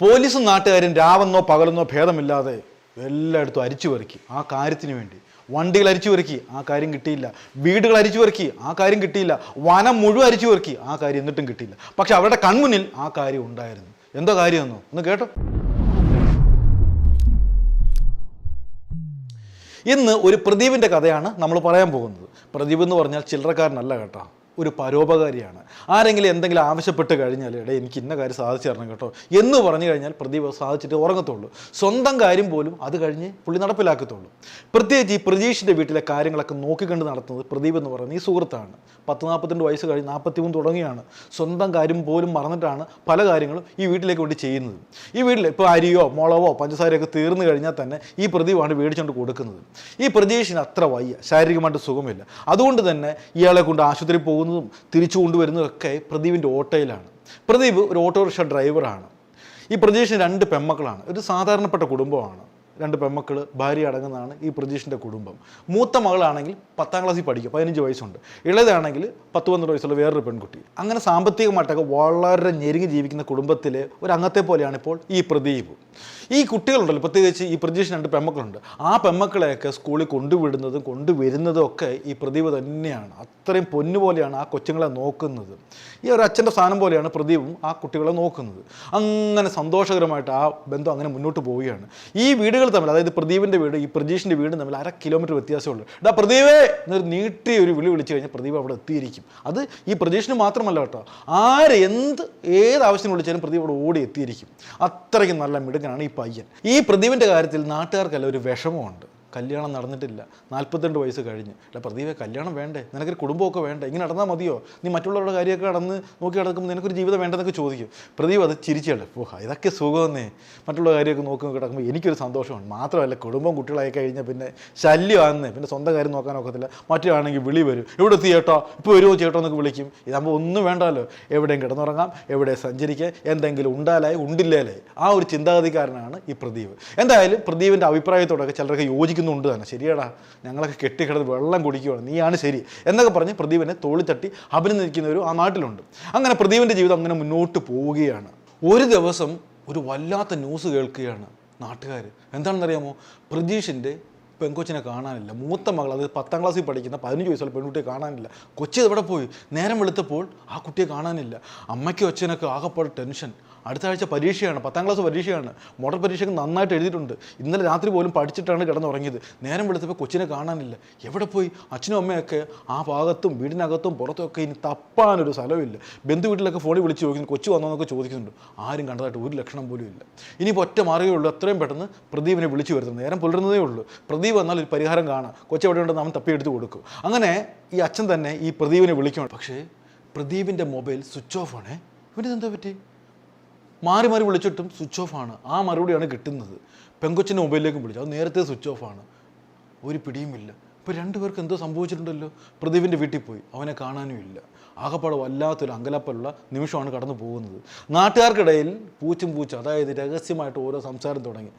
പോലീസും നാട്ടുകാരും രാവെന്നോ പകലെന്നോ ഭേദമില്ലാതെ എല്ലായിടത്തും അരിച്ചു പെറുക്കി. ആ കാര്യത്തിന് വേണ്ടി. വണ്ടികൾ അരിച്ചു പെറുക്കി. ആ കാര്യം കിട്ടിയില്ല. വീടുകൾ അരിച്ചു പെറുക്കി. ആ കാര്യം കിട്ടിയില്ല. വനം മുഴുവൻ അരിച്ചു പെറുക്കി. ആ കാര്യം എന്നിട്ടും കിട്ടിയില്ല. പക്ഷെ അവരുടെ കൺമുന്നിൽ ആ കാര്യം ഉണ്ടായിരുന്നു. എന്തോ കാര്യമെന്നോ? ഒന്ന് കേട്ടോ. ഇന്ന് ഒരു പ്രദീപിന്റെ കഥയാണ് നമ്മൾ പറയാൻ പോകുന്നത്. പ്രദീപ് എന്ന് പറഞ്ഞാൽ ചില്ലറക്കാരനല്ല കേട്ടോ. ഒരു പരോപകാരിയാണ്. ആരെങ്കിലും എന്തെങ്കിലും ആവശ്യപ്പെട്ട് കഴിഞ്ഞാൽ എടേ എനിക്ക് ഇന്ന കാര്യം സാധിച്ചു തരണം കേട്ടോ എന്ന് പറഞ്ഞു കഴിഞ്ഞാൽ പ്രതിഭ സാധിച്ചിട്ട് ഉറങ്ങത്തുള്ളൂ. സ്വന്തം കാര്യം പോലും അത് കഴിഞ്ഞ് പുള്ളി നടപ്പിലാക്കത്തുള്ളൂ. പ്രത്യേകിച്ച് ഈ പ്രജീഷിന്റെ വീട്ടിലെ കാര്യങ്ങളൊക്കെ നോക്കിക്കണ്ട് നടത്തുന്നത് പ്രദീപ് എന്ന് പറയുന്നത് ഈ സുഹൃത്താണ്. പത്ത് നാൽപ്പത്തിരണ്ട് വയസ്സ് കഴിഞ്ഞ് നാൽപ്പത്തി മൂന്ന് തുടങ്ങിയാണ് സ്വന്തം കാര്യം പോലും മറന്നിട്ടാണ് പല കാര്യങ്ങളും ഈ വീട്ടിലേക്ക് വേണ്ടി ചെയ്യുന്നത്. ഈ വീട്ടിൽ ഇപ്പോൾ അരിയോ മുളകോ പഞ്ചസാരയൊക്കെ തീർന്നു കഴിഞ്ഞാൽ തന്നെ ഈ പ്രദീപാണ് മേടിച്ചുകൊണ്ട് കൊടുക്കുന്നത്. ഈ പ്രജീഷിന് അത്ര വയ്യ. ശാരീരികമായിട്ട് സുഖമില്ല. അതുകൊണ്ട് തന്നെ ഇയാളെ കൊണ്ട് ആശുപത്രി പോകുന്നതും തിരിച്ചു കൊണ്ടുവരുന്നതും ഒക്കെ പ്രദീപിന്റെ ഓട്ടോയിലാണ്. പ്രദീപ് ഒരു ഓട്ടോറിക്ഷ ഡ്രൈവറാണ്. ഈ പ്രജീഷിന് രണ്ട് പെമ്മക്കളാണ്. ഒരു സാധാരണപ്പെട്ട കുടുംബമാണ്. രണ്ട് പെമ്മക്കൾ ഭാര്യ അടങ്ങുന്നതാണ് ഈ പ്രജീഷിന്റെ കുടുംബം. മൂത്ത മകളാണെങ്കിൽ പത്താം ക്ലാസ്സിൽ പഠിക്കും പതിനഞ്ച് വയസ്സുണ്ട്. ഇളയതാണെങ്കിൽ പത്ത് പന്ത്രണ്ട് വയസ്സുള്ള വേറൊരു പെൺകുട്ടി. അങ്ങനെ സാമ്പത്തികമായിട്ടൊക്കെ വളരെ ഞെരുങ്ങി ജീവിക്കുന്ന കുടുംബത്തിലെ ഒരു അംഗത്തെ പോലെയാണ് ഇപ്പോൾ ഈ പ്രദീപ്. ഈ കുട്ടികളുണ്ടല്ലോ പ്രത്യേകിച്ച് ഈ പ്രതീക്ഷ രണ്ട് പെമ്മക്കളുണ്ട്. ആ പെമ്മക്കളെയൊക്കെ സ്കൂളിൽ കൊണ്ടുവിടുന്നതും കൊണ്ടുവരുന്നതും ഒക്കെ ഈ പ്രദീപ് തന്നെയാണ്. അത്രയും പൊന്നുപോലെയാണ് ആ കൊച്ചുങ്ങളെ നോക്കുന്നത്. ഈ ഒരു അച്ഛന്റെ സ്ഥാനം പോലെയാണ് പ്രദീപും ആ കുട്ടികളെ നോക്കുന്നത്. അങ്ങനെ സന്തോഷകരമായിട്ട് ആ ബന്ധം അങ്ങനെ മുന്നോട്ട് പോവുകയാണ്. ഈ വീടുകൾ തമ്മിൽ അതായത് പ്രദീപിന്റെ വീട് ഈ പ്രജീഷിന്റെ വീടും തമ്മിൽ അര കിലോമീറ്റർ വ്യത്യാസമുള്ളൂ ഡാ പ്രദീപേ! എന്നൊരു നീട്ടിയ ഒരു വിളി വിളിച്ചു കഴിഞ്ഞാൽ പ്രദീപ് അവിടെ എത്തിയിരിക്കും. അത് ഈ പ്രതീക്ഷന് മാത്രമല്ല കേട്ടോ. ആര് എന്ത് ഏത് ആവശ്യം വിളിച്ചാലും പ്രദീപ് അവിടെ ഓടി എത്തിയിരിക്കും. അത്രയ്ക്കും നല്ല മിടുക്കനാണ് ഈ പയ്യൻ. ഈ പ്രദീപിന്റെ കാര്യത്തിൽ നാട്ടുകാർക്കെല്ലാം ഒരു വിഷമമുണ്ട്. കല്യാണം നടന്നിട്ടില്ല. നാൽപ്പത്തിരണ്ട് വയസ്സ് കഴിഞ്ഞ്. അല്ല പ്രദീപെ കല്യാണം വേണ്ടേ? നിനക്കൊരു കുടുംബമൊക്കെ വേണ്ടേ? ഇങ്ങനെ നടന്നാൽ മതിയോ? നീ മറ്റുള്ളവരുടെ കാര്യമൊക്കെ നടന്ന് നോക്കി നടക്കുമ്പോൾ നിനക്കൊരു ജീവിതം വേണ്ടെന്നൊക്കെ ചോദിക്കും. പ്രദീപ് അത് ചിരിച്ചല്ലേ ഓ ഇതൊക്കെ സുഖമെന്നേ. മറ്റുള്ള കാര്യമൊക്കെ നോക്കി കിടക്കുമ്പോൾ എനിക്കൊരു സന്തോഷമാണ്. മാത്രമല്ല കുടുംബം കുട്ടികളായി കഴിഞ്ഞാൽ പിന്നെ ശല്യമാണെന്ന് പിന്നെ സ്വന്തം കാര്യം നോക്കാൻ ഒക്കത്തില്ല. മറ്റാണെങ്കിൽ വിളി വരും. എവിടെ ചേട്ടോ? ഇപ്പോൾ വരുമോ ചേട്ടോ? എന്നൊക്കെ വിളിക്കും. ഇതാകുമ്പോൾ ഒന്നും വേണ്ടല്ലോ എവിടെയും കിടന്നുറങ്ങാം. എവിടെ സഞ്ചരിക്കുക എന്തെങ്കിലും ഉണ്ടാലായി ഉണ്ടില്ലാലായി. ആ ഒരു ചിന്താഗതിക്കാരനാണ് ഈ പ്രദീപ്. എന്തായാലും പ്രദീപിന്റെ അഭിപ്രായത്തോടൊക്കെ ചിലരൊക്കെ യോജിക്കുന്നുണ്ട് തന്നെ. ശരിയാടാ ഞങ്ങളൊക്കെ കെട്ടിക്കിടന്ന് വെള്ളം കുടിക്കുകയാണ് നീയാണ് ശരി എന്നൊക്കെ പറഞ്ഞ് പ്രദീപിനെ തോളി തട്ടി അഭിനന്ദിക്കുന്നവരും ആ നാട്ടിലുണ്ട്. അങ്ങനെ പ്രദീപിന്റെ ജീവിതം അങ്ങനെ മുന്നോട്ട് പോവുകയാണ്. ഒരു ദിവസം ഒരു വല്ലാത്ത ന്യൂസ് കേൾക്കുകയാണ് നാട്ടുകാർ എന്താണെന്നറിയാമോ? പ്രജീഷിന്റെ പെൺകൊച്ചിനെ കാണാനില്ല. മൂത്ത മകൾ അത് പത്താം ക്ലാസ്സിൽ പഠിക്കുന്ന പതിനഞ്ച് വയസ്സുള്ള പെൺകുട്ടിയെ കാണാനില്ല. കൊച്ചി എവിടെ പോയി? നേരം വെളുത്തപ്പോൾ ആ കുട്ടിയെ കാണാനില്ല. അമ്മയ്ക്കും അച്ഛനൊക്കെ ആകെപ്പാട് ടെൻഷൻ. അടുത്ത ആഴ്ച പരീക്ഷയാണ് പത്താം ക്ലാസ് പരീക്ഷയാണ്. മോഡൽ പരീക്ഷയ്ക്ക് നന്നായിട്ട് എഴുതിയിട്ടുണ്ട്. ഇന്നലെ രാത്രി പോലും പഠിച്ചിട്ടാണ് കിടന്നുറങ്ങിയത്. നേരം വെളുത്തപ്പോൾ കൊച്ചിനെ കാണാനില്ല. എവിടെ പോയി? അച്ഛനും അമ്മയൊക്കെ ആ ഭാഗത്തും വീടിനകത്തും പുറത്തുമൊക്കെ ഇനി തപ്പാനൊരു സ്ഥലമില്ല. ബന്ധു വീട്ടിലൊക്കെ ഫോണിൽ വിളിച്ച് ചോദിക്കുന്നു കൊച്ചു വന്നോന്നൊക്കെ ചോദിക്കുന്നുണ്ട്. ആരും കണ്ടതായിട്ട് ഒരു ലക്ഷണം പോലും ഇല്ല. ഇനിയിപ്പോൾ ഒറ്റ ഉള്ളൂ. എത്രയും പെട്ടെന്ന് പ്രദീപിനെ വിളിച്ചു വരുത്തുന്നത് നേരം പുലരുന്നതേ ഉള്ളൂ. പ്രദീപ് വന്നാൽ ഒരു പരിഹാരം കാണാം. കൊച്ചു എവിടെ ഉണ്ടെന്ന് അവൻ തപ്പിയെടുത്ത് കൊടുക്കും. അങ്ങനെ ഈ അച്ഛൻ തന്നെ ഈ പ്രദീപിനെ വിളിക്കണം പക്ഷേ പ്രദീപിന്റെ മൊബൈൽ സ്വിച്ച് ഓഫ് ആണേ. എന്താ പറ്റി? മാറി മാറി വിളിച്ചിട്ടും സ്വിച്ച് ഓഫ് ആണ്. ആ മറുപടിയാണ് കിട്ടുന്നത്. പെങ്കൊച്ചിന്റെ മൊബൈലിലേക്കും വിളിച്ചു. അത് നേരത്തെ സ്വിച്ച് ഓഫ് ആണ്. ഒരു പിടിയുമില്ല ഇപ്പോൾ രണ്ടുപേർക്ക് എന്തോ സംഭവിച്ചിട്ടുണ്ടല്ലോ? പ്രദീപിന്റെ വീട്ടിൽ പോയി. അവനെ കാണാനും ഇല്ല. ആകപ്പാടെ വല്ലാത്തൊരു അങ്കലപ്പലുള്ള നിമിഷമാണ് കടന്നു പോകുന്നത് നാട്ടുകാർക്കിടയിൽ പൂച്ചും പൂച്ച അതായത് രഹസ്യമായിട്ട് ഓരോ സംസാരം തുടങ്ങി.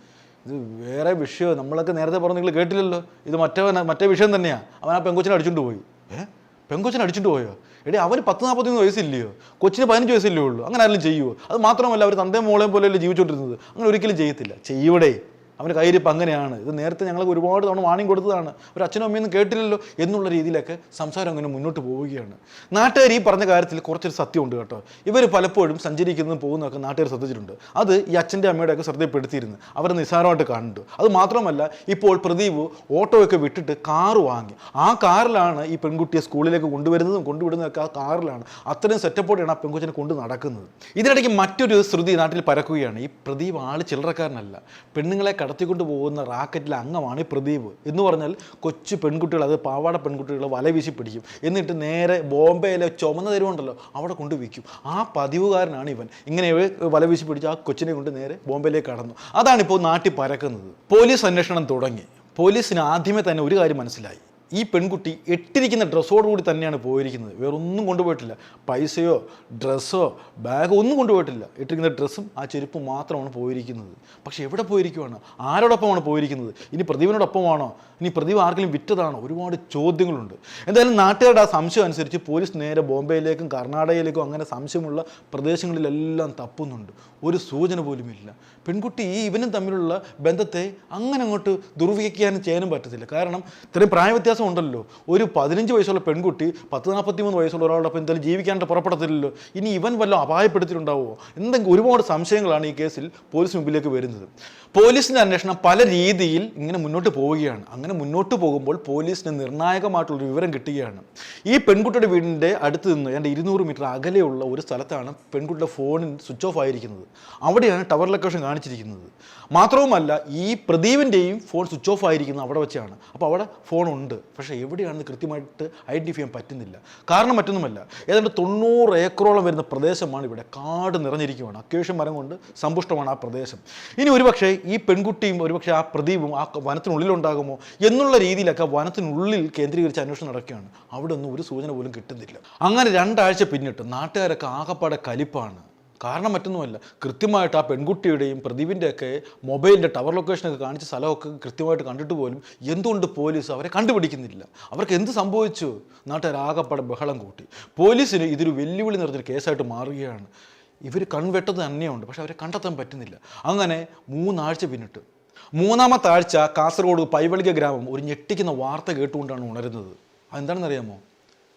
ഇത് വേറെ വിഷയം നമ്മളൊക്കെ നേരത്തെ പറഞ്ഞു നിങ്ങൾ കേട്ടില്ലല്ലോ. ഇത് മറ്റേ മറ്റേ വിഷയം തന്നെയാണ് അവൻ ആ പെങ്കൊച്ചിനെ അടിച്ചുകൊണ്ട് പോയി. ഏ? പെങ്കൊച്ചിനെ അടിച്ചിട്ട് പോയോ? എടി അവന് പത്ത് നാൽപ്പത്തിമൂന്ന് വയസ്സില്ലയോ? കൊച്ചിന് പതിനഞ്ച് വയസ്സില്ലേ ഉള്ളൂ. അങ്ങനെ ആരെങ്കിലും ചെയ്യുമോ അത് മാത്രമല്ല അവർ തന്തയും മോളെയും പോലെയല്ലേ ജീവിച്ചുകൊണ്ടിരുന്നത് അങ്ങനെ ഒരിക്കലും ചെയ്യത്തില്ല. ചെയ്യൂടെ? അവന്റെ കയ്യിരിപ്പ് അങ്ങനെയാണ്. ഇത് നേരത്തെ ഞങ്ങൾക്ക് ഒരുപാട് തവണ വാണിംഗ് കൊടുത്തതാണ്. ഒരു അച്ഛനും അമ്മയൊന്നും കേട്ടില്ലല്ലോ എന്നുള്ള രീതിയിലൊക്കെ സംസാരം അങ്ങനെ മുന്നോട്ട് പോവുകയാണ്. നാട്ടുകാർ ഈ പറഞ്ഞ കാര്യത്തിൽ കുറച്ചൊരു സത്യമുണ്ട് കേട്ടോ. ഇവർ പലപ്പോഴും സഞ്ചരിക്കുന്നതും പോകുന്നതൊക്കെ നാട്ടുകാർ ശ്രദ്ധിച്ചിട്ടുണ്ട്. അത് ഈ അച്ഛന്റെ അമ്മയുടെയൊക്കെ ശ്രദ്ധയിൽപ്പെടുത്തിയിരുന്നു. അവർ നിസ്സാരമായിട്ട് കണ്ടു അത് മാത്രമല്ല ഇപ്പോൾ പ്രദീപ് ഓട്ടോയൊക്കെ വിട്ടിട്ട് കാറ് വാങ്ങി. ആ കാറിലാണ് ഈ പെൺകുട്ടിയെ സ്കൂളിലേക്ക് കൊണ്ടുവരുന്നതും കൊണ്ടുവിടുന്നതൊക്കെ ആ കാറിലാണ്. അത്രയും സെറ്റപ്പോടെയാണ് ആ പെൺകുച്ചിനെ കൊണ്ട് നടക്കുന്നത്. ഇതിനിടയ്ക്ക് മറ്റൊരു ശ്രുതി നാട്ടിൽ പരക്കുകയാണ്. ഈ പ്രദീപ് ആൾ ചില്ലറക്കാരനല്ല. പെണ്ണുങ്ങളെ കടത്തിക്കൊണ്ട് പോകുന്ന റാക്കറ്റിലെ അംഗമാണ് ഈ പ്രദീപ്. എന്ന് പറഞ്ഞാൽ കൊച്ചു പെൺകുട്ടികൾ അത് പാവാട പെൺകുട്ടികൾ വല വീശി പിടിക്കും. എന്നിട്ട് നേരെ ബോംബെയിലെ ചുമന്ന തെരുവുണ്ടല്ലോ അവിടെ കൊണ്ട് വിൽക്കും. ആ പതിവുകാരനാണ് ഇവൻ. ഇങ്ങനെ വല വീശി പിടിച്ച് ആ കൊച്ചിനെ കൊണ്ട് നേരെ ബോംബെയിലേക്ക് കടന്നു. അതാണിപ്പോൾ നാട്ടിൽ പരക്കുന്നത്. പോലീസ് അന്വേഷണം തുടങ്ങി. പോലീസിന് ആദ്യമേ തന്നെ ഒരു കാര്യം മനസ്സിലായി. ഈ പെൺകുട്ടി ഇട്ടിരിക്കുന്ന ഡ്രസ്സോടുകൂടി തന്നെയാണ് പോയിരിക്കുന്നത്. വേറൊന്നും കൊണ്ടുപോയിട്ടില്ല. പൈസയോ ഡ്രസ്സോ ബാഗോ ഒന്നും കൊണ്ടുപോയിട്ടില്ല. ഇട്ടിരിക്കുന്ന ഡ്രസ്സും ആ ചെരുപ്പും മാത്രമാണ് പോയിരിക്കുന്നത്. പക്ഷെ എവിടെ പോയിരിക്കുവാണ്? ആരോടൊപ്പമാണ് പോയിരിക്കുന്നത്? ഇനി പ്രദീപിനോടൊപ്പമാണോ? ഇനി പ്രദീപ് ആർക്കെങ്കിലും വിറ്റതാണോ? ഒരുപാട് ചോദ്യങ്ങളുണ്ട്. എന്തായാലും നാട്ടുകാരുടെ ആ സംശയം അനുസരിച്ച് പോലീസ് നേരെ ബോംബെയിലേക്കും കർണാടകയിലേക്കും അങ്ങനെ സംശയമുള്ള പ്രദേശങ്ങളിലെല്ലാം തപ്പുന്നുണ്ട്. ഒരു സൂചന പോലുമില്ല പെൺകുട്ടി ഈ ഇവനും തമ്മിലുള്ള ബന്ധത്തെ അങ്ങനെ അങ്ങോട്ട് ദുർവ്യാഖ്യാനം ചെയ്യാനും പറ്റത്തില്ല. കാരണം ഇത്രയും പ്രായവ്യത്യാസം ഉണ്ടല്ലോ. ഒരു പതിനഞ്ച് വയസ്സുള്ള പെൺകുട്ടി പത്ത് നാൽപ്പത്തി മൂന്ന് വയസ്സുള്ള ഒരാളോടൊപ്പം എന്തായാലും ജീവിക്കാനായിട്ട് പുറപ്പെടത്തില്ലല്ലോ. ഇനി ഇവൻ വല്ലതും അപായപ്പെടുത്തിയിട്ടുണ്ടാവുമോ എന്തെങ്കിലും ഒരുപാട് സംശയങ്ങളാണ് ഈ കേസിൽ പോലീസ് മുമ്പിലേക്ക് വരുന്നത്. പോലീസിന്റെ അന്വേഷണം പല രീതിയിൽ ഇങ്ങനെ മുന്നോട്ട് പോവുകയാണ്. അങ്ങനെ മുന്നോട്ട് പോകുമ്പോൾ പോലീസിന് നിർണായകമായിട്ടുള്ള വിവരം കിട്ടുകയാണ്. ഈ പെൺകുട്ടിയുടെ വീടിന്റെ അടുത്ത് നിന്ന് എന്റെ ഇരുന്നൂറ് മീറ്റർ അകലെയുള്ള ഒരു സ്ഥലത്താണ് പെൺകുട്ടിയുടെ ഫോണിൽ സ്വിച്ച് ഓഫ് ആയിരിക്കുന്നത്. അവിടെയാണ് ടവർ ലൊക്കേഷൻ കാണിച്ചിരിക്കുന്നത്. മാത്രവുമല്ല ഈ പ്രദീപിന്റെയും ഫോൺ സ്വിച്ച് ഓഫ് ആയിരിക്കുന്നത് അവിടെ വെച്ചാണ്. അപ്പോൾ അവിടെ ഫോൺ ഉണ്ട്. പക്ഷേ എവിടെയാണെന്ന് കൃത്യമായിട്ട് ഐഡന്റിഫൈ ചെയ്യാൻ പറ്റുന്നില്ല. കാരണം മറ്റൊന്നുമല്ല ഏതാണ്ട് തൊണ്ണൂറ് ഏക്കറോളം വരുന്ന പ്രദേശമാണ് ഇവിടെ. കാട് നിറഞ്ഞിരിക്കുകയാണ് അത്യാവശ്യം മരം കൊണ്ട് സമ്പുഷ്ടമാണ് ആ പ്രദേശം. ഇനി ഒരുപക്ഷേ ഈ പെൺകുട്ടിയും ഒരുപക്ഷെ ആ പ്രദീപും ആ വനത്തിനുള്ളിലുണ്ടാകുമോ എന്നുള്ള രീതിയിലൊക്കെ വനത്തിനുള്ളിൽ കേന്ദ്രീകരിച്ച് അന്വേഷണം നടക്കുകയാണ്. അവിടെ ഒന്നും ഒരു സൂചന പോലും കിട്ടുന്നില്ല. അങ്ങനെ രണ്ടാഴ്ച പിന്നിട്ട് നാട്ടുകാരൊക്കെ ആകപ്പാടെ കലിപ്പാണ്. കാരണം മറ്റൊന്നുമല്ല. കൃത്യമായിട്ട് ആ പെൺകുട്ടിയുടെയും പ്രദീപിന്റെയൊക്കെ മൊബൈലിന്റെ ടവർ ലൊക്കേഷനൊക്കെ കാണിച്ച സ്ഥലമൊക്കെ കൃത്യമായിട്ട് കണ്ടിട്ട് പോലും എന്തുകൊണ്ട് പോലീസ് അവരെ കണ്ടുപിടിക്കുന്നില്ല? അവർക്ക് എന്ത് സംഭവിച്ചു? നാട്ടുകാരാകപ്പാടെ ബഹളം കൂട്ടി. പോലീസിന് ഇതൊരു വെല്ലുവിളി നിറഞ്ഞൊരു കേസായിട്ട് മാറുകയാണ്. ഇവർ കൺവെട്ടത് തന്നെയുണ്ട്. പക്ഷെ അവരെ കണ്ടെത്താൻ പറ്റുന്നില്ല. അങ്ങനെ മൂന്നാഴ്ച പിന്നിട്ട്. മൂന്നാമത്തെ ആഴ്ച കാസർഗോഡ് പൈവളിക ഗ്രാമം ഒരു ഞെട്ടിക്കുന്ന വാർത്ത കേട്ടുകൊണ്ടാണ് ഉണരുന്നത്. അതെന്താണെന്നറിയാമോ?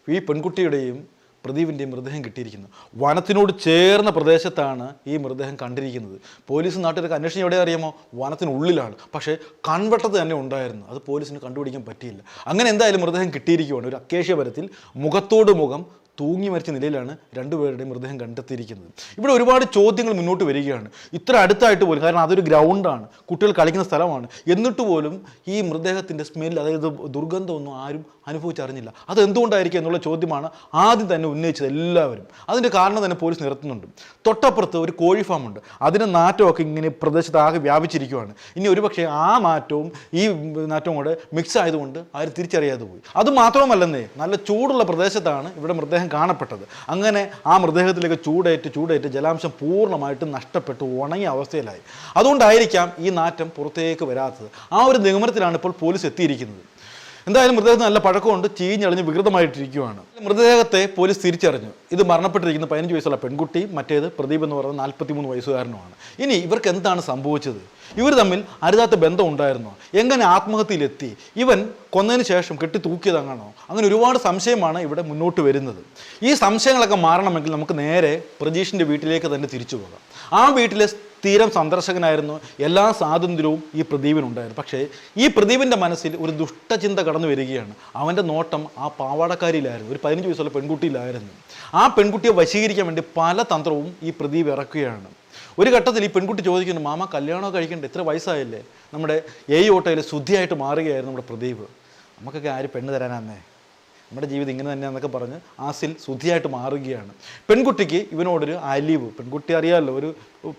ഈ പെൺകുട്ടിയുടെയും പ്രദീപിന്റെയും മൃതദേഹം കിട്ടിയിരിക്കുന്നത് വനത്തിനോട് ചേർന്ന പ്രദേശത്താണ് ഈ മൃതദേഹം കണ്ടിരിക്കുന്നത്. പോലീസ് നാട്ടുകാർക്ക് അന്വേഷണം എവിടെ അറിയാമോ? വനത്തിനുള്ളിലാണ്. പക്ഷേ കൺവട്ടത്ത് തന്നെ ഉണ്ടായിരുന്നു. അത് പോലീസിന് കണ്ടുപിടിക്കാൻ പറ്റിയില്ല. അങ്ങനെ എന്തായാലും മൃതദേഹം കിട്ടിയിരിക്കുകയാണ് ഒരു അക്കേഷ്യ മരത്തിൽ മുഖത്തോട് മുഖം തൂങ്ങി മരിച്ച നിലയിലാണ് രണ്ടുപേരുടെയും മൃതദേഹം കണ്ടെത്തിയിരിക്കുന്നത്. ഇവിടെ ഒരുപാട് ചോദ്യങ്ങൾ മുന്നോട്ട് വരികയാണ്. ഇത്ര അടുത്തായിട്ട് പോലും കാരണം അതൊരു ഗ്രൗണ്ടാണ് കുട്ടികൾ കളിക്കുന്ന സ്ഥലമാണ്. എന്നിട്ട് പോലും ഈ മൃതദേഹത്തിന്റെ സ്മെൽ അതായത് ദുർഗന്ധമൊന്നും ആരും അനുഭവിച്ചറിഞ്ഞില്ല. അത് എന്തുകൊണ്ടായിരിക്കും എന്നുള്ള ചോദ്യമാണ് ആദ്യം തന്നെ ഉന്നയിച്ചത് എല്ലാവരും. അതിന്റെ കാരണം തന്നെ പോലീസ് നിർത്തുന്നുണ്ട് തൊട്ടപ്പുറത്ത് ഒരു കോഴി ഫാമുണ്ട് അതിന്റെ നാറ്റമൊക്കെ ഇങ്ങനെ പ്രദേശത്ത് ആകെ വ്യാപിച്ചിരിക്കുകയാണ് ഇനി ഒരുപക്ഷെ ആ നാറ്റവും ഈ നാറ്റവും കൂടെ മിക്സ് ആയതുകൊണ്ട് ആരും തിരിച്ചറിയാതെ പോയി. അത് മാത്രമല്ലെന്നേ നല്ല ചൂടുള്ള പ്രദേശത്താണ് ഇവിടെ മൃതദേഹം കാണപ്പെട്ടത്. അങ്ങനെ ആ മൃതദേഹത്തിലേക്ക് ചൂടേറ്റ് ചൂടേറ്റ് ജലാംശം പൂർണമായിട്ടും നഷ്ടപ്പെട്ടു ഉണങ്ങിയ അവസ്ഥയിലായി. അതുകൊണ്ടായിരിക്കാം ഈ നാറ്റം പുറത്തേക്ക് വരാത്തത്. ആ ഒരു നിഗമനത്തിലാണ് ഇപ്പോൾ പോലീസ് എത്തിയിരിക്കുന്നത്. എന്തായാലും മൃതദേഹത്തിന് നല്ല പഴക്കമുണ്ട് ചീഞ്ഞളിഞ്ഞ് വികൃതമായിട്ടിരിക്കുകയാണ് മൃതദേഹത്തെ പോലീസ് തിരിച്ചറിഞ്ഞു. ഇത് മരണപ്പെട്ടിരിക്കുന്ന പതിനഞ്ച് വയസ്സുള്ള പെൺകുട്ടി മറ്റേത് പ്രദീപ് എന്ന് പറയുന്ന നാൽപ്പത്തിമൂന്ന് വയസ്സുകാരനുമാണ്. ഇനി ഇവർക്ക് എന്താണ് സംഭവിച്ചത്? ഇവർ തമ്മിൽ അരുതാത്ത ബന്ധം ഉണ്ടായിരുന്നോ? എങ്ങനെ ആത്മഹത്യയിലെത്തി? ഇവൻ കൊന്നതിന് ശേഷം കെട്ടി തൂക്കിയതങ്ങാണോ അങ്ങനെ ഒരുപാട് സംശയമാണ് ഇവിടെ മുന്നോട്ട് വരുന്നത്. ഈ സംശയങ്ങളൊക്കെ മാറണമെങ്കിൽ നമുക്ക് നേരെ പ്രജീഷിന്റെ വീട്ടിലേക്ക് തന്നെ തിരിച്ചു പോകാം. ആ വീട്ടിലെ സ്ഥിരം സന്ദർശകനായിരുന്നു. എല്ലാ സ്വാതന്ത്ര്യവും ഈ പ്രദീപിനുണ്ടായിരുന്നു. പക്ഷേ ഈ പ്രദീപിന്റെ മനസ്സിൽ ഒരു ദുഷ്ടചിന്ത കടന്നു വരികയാണ്. അവന്റെ നോട്ടം ആ പാവാടക്കാരിയിലായിരുന്നു ഒരു പതിനഞ്ച് വയസ്സുള്ള പെൺകുട്ടിയിലായിരുന്നു. ആ പെൺകുട്ടിയെ വശീകരിക്കാൻ വേണ്ടി പല തന്ത്രവും ഈ പ്രദീപ് ഇറക്കുകയാണ്. ഒരു ഘട്ടത്തിൽ ഈ പെൺകുട്ടി ചോദിക്കുന്നു മാമ കല്യാണമൊക്കെ കഴിക്കണ്ട? ഇത്ര വയസ്സായല്ലേ? നമ്മുടെ എ ഓട്ടോയിൽ ശുദ്ധിയായിട്ട് മാറുകയായിരുന്നു നമ്മുടെ പ്രദീപ്. നമുക്കൊക്കെ ആര് പെണ്ണ് തരാനാന്നേ? നമ്മുടെ ജീവിതം ഇങ്ങനെ തന്നെയാണെന്നൊക്കെ പറഞ്ഞ് ആസിൽ ശുദ്ധിയായിട്ട് മാറുകയാണ്. പെൺകുട്ടിക്ക് ഇവനോടൊരു അലിവ്. പെൺകുട്ടി അറിയാമല്ലോ ഒരു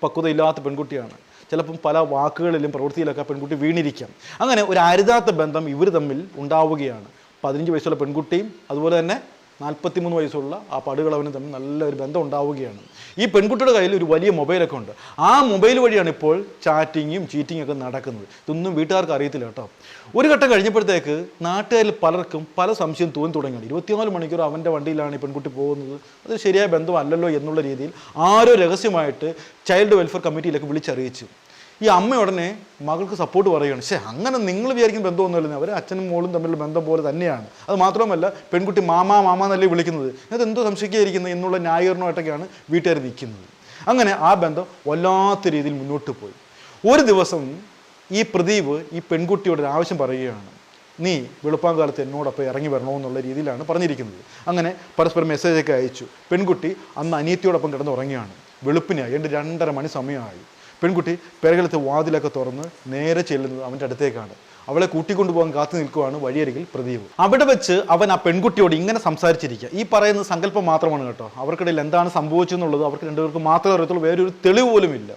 പക്വത ഇല്ലാത്ത പെൺകുട്ടിയാണ്. ചിലപ്പം പല വാക്കുകളിലും പ്രവൃത്തിയിലൊക്കെ പെൺകുട്ടി വീണിരിക്കാം. അങ്ങനെ ഒരു അരുതാത്ത ബന്ധം ഇവർ തമ്മിൽ ഉണ്ടാവുകയാണ്. പതിനഞ്ച് വയസ്സുള്ള പെൺകുട്ടിയും അതുപോലെ തന്നെ നാൽപ്പത്തിമൂന്ന് വയസ്സുള്ള ആ പടുകളവനും തമ്മിൽ നല്ലൊരു ബന്ധം ഉണ്ടാവുകയാണ്. ഈ പെൺകുട്ടിയുടെ കയ്യിൽ ഒരു വലിയ മൊബൈലൊക്കെ ഉണ്ട്. ആ മൊബൈൽ വഴിയാണ് ഇപ്പോൾ ചാറ്റിങ്ങും ചീറ്റിങ്ങും ഒക്കെ നടക്കുന്നത്. ഇതൊന്നും വീട്ടുകാർക്ക് അറിയത്തില്ല കേട്ടോ. ഒരു ഘട്ടം കഴിഞ്ഞപ്പോഴത്തേക്ക് നാട്ടുകാരിൽ പലർക്കും പല സംശയം തോന്നി തുടങ്ങിയാണ് ഇരുപത്തിനാല് മണിക്കൂർ അവന്റെ വണ്ടിയിലാണ് ഈ പെൺകുട്ടി പോകുന്നത്. അത് ശരിയായ ബന്ധമല്ലല്ലോ എന്നുള്ള രീതിയിൽ ആരോ രഹസ്യമായിട്ട് ചൈൽഡ് വെൽഫെയർ കമ്മിറ്റിയിലേക്ക് വിളിച്ചറിയിച്ചു. ഈ അമ്മ ഉടനെ മകൾക്ക് സപ്പോർട്ട് പറയുകയാണ്. പക്ഷേ അങ്ങനെ നിങ്ങൾ വിചാരിക്കുന്ന ബന്ധമൊന്നുമില്ലെന്ന് അവർ അച്ഛനും മോളും തമ്മിലുള്ള ബന്ധം പോലെ തന്നെയാണ്. അത് മാത്രമല്ല പെൺകുട്ടി മാമാ മാമാന്നല്ലേ വിളിക്കുന്നത്. അത് എന്തോ സംശയിക്കാതിരിക്കുന്നത് എന്നുള്ള ന്യായീകരണമായിട്ടൊക്കെയാണ് വീട്ടുകാർ നിൽക്കുന്നത്. അങ്ങനെ ആ ബന്ധം വല്ലാത്ത രീതിയിൽ മുന്നോട്ട് പോയി. ഒരു ദിവസം ഈ പ്രദീപ് ഈ പെൺകുട്ടിയോട് ആവശ്യം പറയുകയാണ്. നീ വെളുപ്പാങ്കാലത്ത് എന്നോടൊപ്പം ഇറങ്ങി വരണമെന്നുള്ള രീതിയിലാണ് പറഞ്ഞിരിക്കുന്നത്. അങ്ങനെ പരസ്പരം മെസ്സേജൊക്കെ അയച്ചു. പെൺകുട്ടി അന്ന് അനിയത്തിയോടൊപ്പം കിടന്ന് ഉറങ്ങിയാണ് വെളുപ്പിനായി എന്റെ രണ്ടര മണി സമയമായി. പെൺകുട്ടി പെരകളത്തെ വാതിലൊക്കെ തുറന്ന് നേരെ ചെല്ലുന്നത് അവന്റെ അടുത്തേക്കാണ്. അവളെ കൂട്ടിക്കൊണ്ടുപോകാൻ കാത്തു നിൽക്കുവാണ് വഴിയരികിൽ പ്രദീപ്. അവിടെ വെച്ച് അവൻ ആ പെൺകുട്ടിയോട് ഇങ്ങനെ സംസാരിച്ചിരിക്കുക. ഈ പറയുന്ന സങ്കല്പം മാത്രമാണ് കേട്ടോ. അവർക്കിടയിൽ എന്താണ് സംഭവിച്ചെന്നുള്ളത് അവർക്ക് രണ്ടുപേർക്ക് മാത്രമേ അറിയത്തുള്ളൂ. വേറൊരു തെളിവ് പോലും ഇല്ല.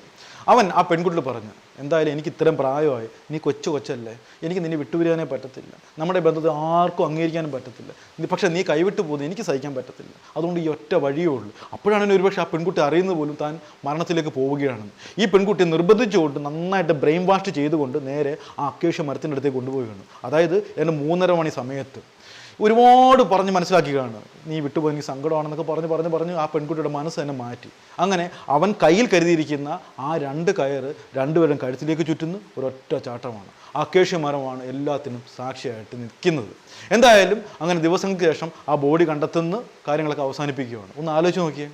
അവൻ ആ പെൺകുട്ടി പറഞ്ഞു എന്തായാലും എനിക്ക് ഇത്രയും പ്രായമായി നീ കൊച്ചു കൊച്ചല്ലേ എനിക്ക് നിന്നെ വിട്ടുപിരിയാനേ പറ്റത്തില്ല നമ്മുടെ ബന്ധത്തെ ആർക്കും അംഗീകരിക്കാനും പറ്റത്തില്ല പക്ഷേ നീ കൈവിട്ടു പോകുന്നത് എനിക്ക് സഹിക്കാൻ പറ്റത്തില്ല അതുകൊണ്ട് ഈ ഒറ്റ വഴിയേ ഉള്ളൂ. അപ്പോഴാണ് ഒരുപക്ഷെ ആ പെൺകുട്ടി അറിയുന്നത് പോലും താൻ മരണത്തിലേക്ക് പോവുകയാണെന്ന് ഈ പെൺകുട്ടി നിർബന്ധിച്ചുകൊണ്ട് നന്നായിട്ട് ബ്രെയിൻ വാഷ് ചെയ്തുകൊണ്ട് നേരെ ആ അക്കേഷ്യ മരത്തിന്റെ അടുത്തേക്ക് കൊണ്ടുപോവുകയാണ്. അതായത് എന്റെ മൂന്നര മണി സമയത്ത് ഒരുപാട് പറഞ്ഞ് മനസ്സിലാക്കി കാണുന്നത് നീ വിട്ടുപോയി നീ സങ്കടമാണെന്നൊക്കെ പറഞ്ഞ് പറഞ്ഞ് പറഞ്ഞ് ആ പെൺകുട്ടിയുടെ മനസ്സ് തന്നെ മാറ്റി. അങ്ങനെ അവൻ കയ്യിൽ കരുതിയിരിക്കുന്ന ആ രണ്ട് കയറ് രണ്ടുപേരും കഴുത്തിലേക്ക് ചുറ്റുന്നു ഒരൊറ്റ ചാട്ടമാണ്. അക്കേഷ്യ മരമാണ് എല്ലാത്തിനും സാക്ഷിയായിട്ട് നിൽക്കുന്നത്. എന്തായാലും അങ്ങനെ ദിവസങ്ങൾക്ക് ശേഷം ആ ബോഡി കണ്ടെത്തുന്ന കാര്യങ്ങളൊക്കെ അവസാനിപ്പിക്കുകയാണ്. ഒന്ന് ആലോചിച്ച് നോക്കിയേ.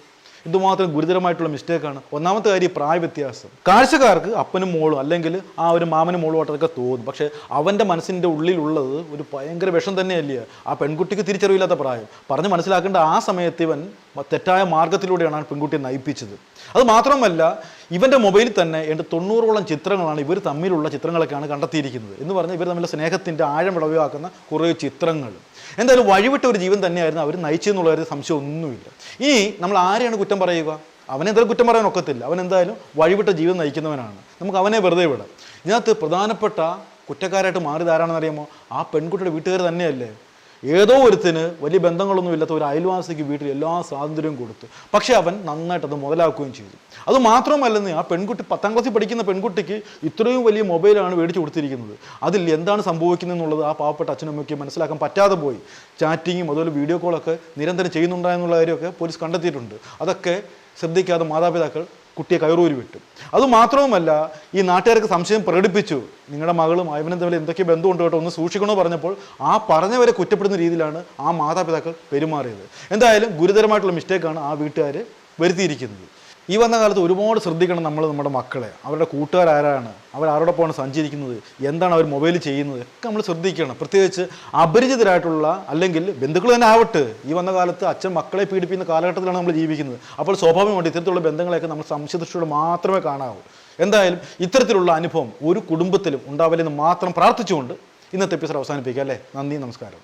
ഇതുമാത്രം ഗുരുതരമായിട്ടുള്ള മിസ്റ്റേക്കാണ് ഒന്നാമത്തെ കാര്യം പ്രായ വ്യത്യാസം കാഴ്ചക്കാർക്ക് അപ്പനും മോളും അല്ലെങ്കിൽ ആ ഒരു മാമനും മോളും ആയിട്ടൊക്കെ തോന്നും. പക്ഷെ അവന്റെ മനസ്സിന്റെ ഉള്ളിലുള്ളത് ഒരു ഭയങ്കര വിഷം തന്നെയല്ലേ? ആ പെൺകുട്ടിക്ക് തിരിച്ചറിവില്ലാത്ത പ്രായം. പറഞ്ഞ് മനസ്സിലാക്കേണ്ട ആ സമയത്ത് ഇവൻ തെറ്റായ മാർഗത്തിലൂടെയാണ് ആ പെൺകുട്ടിയെ നയിപ്പിച്ചത്. അത് മാത്രമല്ല ഇവന്റെ മൊബൈലിൽ തന്നെ എന്റെ തൊണ്ണൂറോളം ചിത്രങ്ങളാണ് ഇവർ തമ്മിലുള്ള ചിത്രങ്ങളൊക്കെയാണ് കണ്ടെത്തിയിരിക്കുന്നത്. എന്ന് പറഞ്ഞാൽ ഇവർ തമ്മിലുള്ള സ്നേഹത്തിന്റെ ആഴം വിളവാക്കുന്ന കുറേ ചിത്രങ്ങൾ. എന്തായാലും വഴിവിട്ട ഒരു ജീവൻ തന്നെയായിരുന്നു അവർ നയിച്ചെന്നുള്ള ഒരു സംശയം ഒന്നുമില്ല. ഇനി നമ്മൾ ആരെയാണ് കുറ്റം പറയുക? അവനെന്തായാലും കുറ്റം പറയാൻ ഒക്കത്തില്ല. അവൻ എന്തായാലും വഴിവിട്ട ജീവൻ നയിക്കുന്നവനാണ്. നമുക്ക് അവനെ വെറുതെ വിടാം. ഇതിനകത്ത് പ്രധാനപ്പെട്ട കുറ്റക്കാരായിട്ട് മാറിയത് ആരാണെന്ന് അറിയാമോ? ആ പെൺകുട്ടിയുടെ വീട്ടുകാർ തന്നെയല്ലേ? ഏതോ ഒരുത്തിന് വലിയ ബന്ധങ്ങളൊന്നും ഇല്ലാത്ത ഒരു അയൽവാസിക്ക് വീട്ടിൽ എല്ലാ സ്വാതന്ത്ര്യവും കൊടുത്തു. പക്ഷേ അവൻ നന്നായിട്ട് അത് മുതലാക്കുകയും ചെയ്തു. അത് മാത്രമല്ലെന്ന് ആ പെൺകുട്ടി പത്താം ക്ലാസ്സിൽ പഠിക്കുന്ന പെൺകുട്ടിക്ക് ഇത്രയും വലിയ മൊബൈലാണ് മേടിച്ചു കൊടുത്തിരിക്കുന്നത്. അതിൽ എന്താണ് സംഭവിക്കുന്നത് എന്നുള്ളത് ആ പാവപ്പെട്ട അച്ഛനും അമ്മയ്ക്ക് മനസ്സിലാക്കാൻ പറ്റാതെ പോയി. ചാറ്റിങ്ങും അതുപോലെ വീഡിയോ കോളൊക്കെ നിരന്തരം ചെയ്യുന്നുണ്ടായെന്നുള്ള കാര്യമൊക്കെ പോലീസ് കണ്ടെത്തിയിട്ടുണ്ട്. അതൊക്കെ ശ്രദ്ധിക്കാതെ മാതാപിതാക്കൾ കുട്ടിയെ കയറൂരി വിട്ടു. അതുമാത്രവുമല്ല ഈ നാട്ടുകാർക്ക് സംശയം പ്രകടിപ്പിച്ചു. നിങ്ങളുടെ മകളും അയവനും തമ്മിൽ എന്തൊക്കെ ബന്ധമുണ്ട് കേട്ടോ ഒന്ന് സൂക്ഷിക്കണമെന്ന് പറഞ്ഞപ്പോൾ ആ പറഞ്ഞവരെ കുറ്റപ്പെടുന്ന രീതിയിലാണ് ആ മാതാപിതാക്കൾ പെരുമാറിയത്. എന്തായാലും ഗുരുതരമായിട്ടുള്ള മിസ്റ്റേക്കാണ് ആ വീട്ടുകാർ വരുത്തിയിരിക്കുന്നത്. ഈ വന്ന കാലത്ത് ഒരുപാട് ശ്രദ്ധിക്കണം നമ്മൾ നമ്മുടെ മക്കളെ. അവരുടെ കൂട്ടുകാരാരാണ്. അവർ ആരോടൊപ്പമാണ് സഞ്ചരിക്കുന്നത്? എന്താണ് അവർ മൊബൈൽ ചെയ്യുന്നത്? ഒക്കെ നമ്മൾ ശ്രദ്ധിക്കണം. പ്രത്യേകിച്ച് അപരിചിതരായിട്ടുള്ള അല്ലെങ്കിൽ ബന്ധുക്കൾ തന്നെ ആവട്ടെ. ഈ വന്ന കാലത്ത് അച്ഛൻ മക്കളെ പീഡിപ്പിക്കുന്ന കാലഘട്ടത്തിലാണ് നമ്മൾ ജീവിക്കുന്നത്. അപ്പോൾ സ്വാഭാവികമായിട്ട് ഇത്തരത്തിലുള്ള ബന്ധങ്ങളെയൊക്കെ നമ്മൾ സംശയദൃഷ്ടിയോടെ മാത്രമേ കാണാവൂ. എന്തായാലും ഇത്തരത്തിലുള്ള അനുഭവം ഒരു കുടുംബത്തിലും ഉണ്ടാവില്ലെന്ന് മാത്രം പ്രാർത്ഥിച്ചുകൊണ്ട് ഇന്നത്തെ എപ്പിസോഡ് അവസാനിപ്പിക്കുക അല്ലേ? നന്ദി നമസ്കാരം.